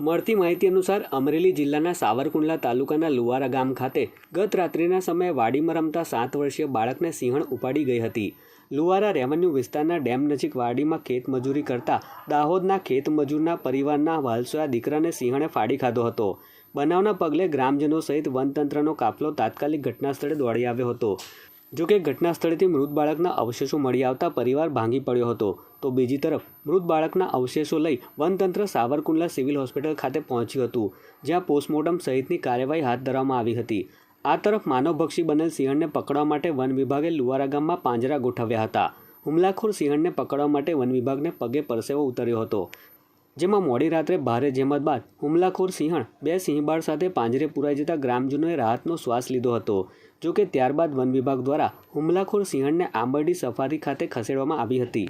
મળતી માહિતી અનુસાર અમરેલી જિલ્લાના સાવરકુંડલા તાલુકાના લુવારા ગામ ખાતે ગત રાત્રિના સમયે વાડીમાં રમતા સાત વર્ષીય બાળકને સિંહણ ઉપાડી ગઈ હતી. લુવારા રેવન્યુ વિસ્તારના ડેમ નજીક વાડીમાં ખેત મજૂરી કરતા દાહોદના ખેત મજૂરના પરિવારના વાલસોયા દીકરાને સિંહણે ફાડી ખાધો હતો. બનાવના પગલે ગ્રામજનો સહિત વનતંત્રનો કાફલો તાત્કાલિક ઘટના સ્થળે દોડી આવ્યો હતો. જોકે ઘટના સ્થળેથી મૃત બાળકના અવશેષો મળી આવતા પરિવાર ભાંગી પડ્યો હતો. તો બીજી તરફ, મૃત બાળકના અવશેષો લઈ વનતંત્ર સાવરકુંડલા સિવિલ હોસ્પિટલ ખાતે પહોંચ્યું હતું, જ્યાં પોસ્ટમોર્ટમ સહિતની કાર્યવાહી હાથ ધરવામાં આવી હતી. આ તરફ માનવભક્ષી બનેલ સિંહણને પકડવા માટે વન વિભાગે લુવારા ગામમાં પાંજરા ગોઠવ્યા હતા. હુમલાખોર સિંહણને પકડવા માટે વન વિભાગને પગે પરસેવો ઉતર્યો હતો. જેમાં મોડી રાત્રે ભારે જેમત બાદ હુમલાખોર સિંહણ બે સિંહબાળ સાથે પાંજરે પુરાઈ જતા ગ્રામજનોએ રાહતનો શ્વાસ લીધો હતો. જોકે ત્યારબાદ વન વિભાગ દ્વારા હુમલાખોર સિંહણને આંબરડી સફારી ખાતે ખસેડવામાં આવી હતી.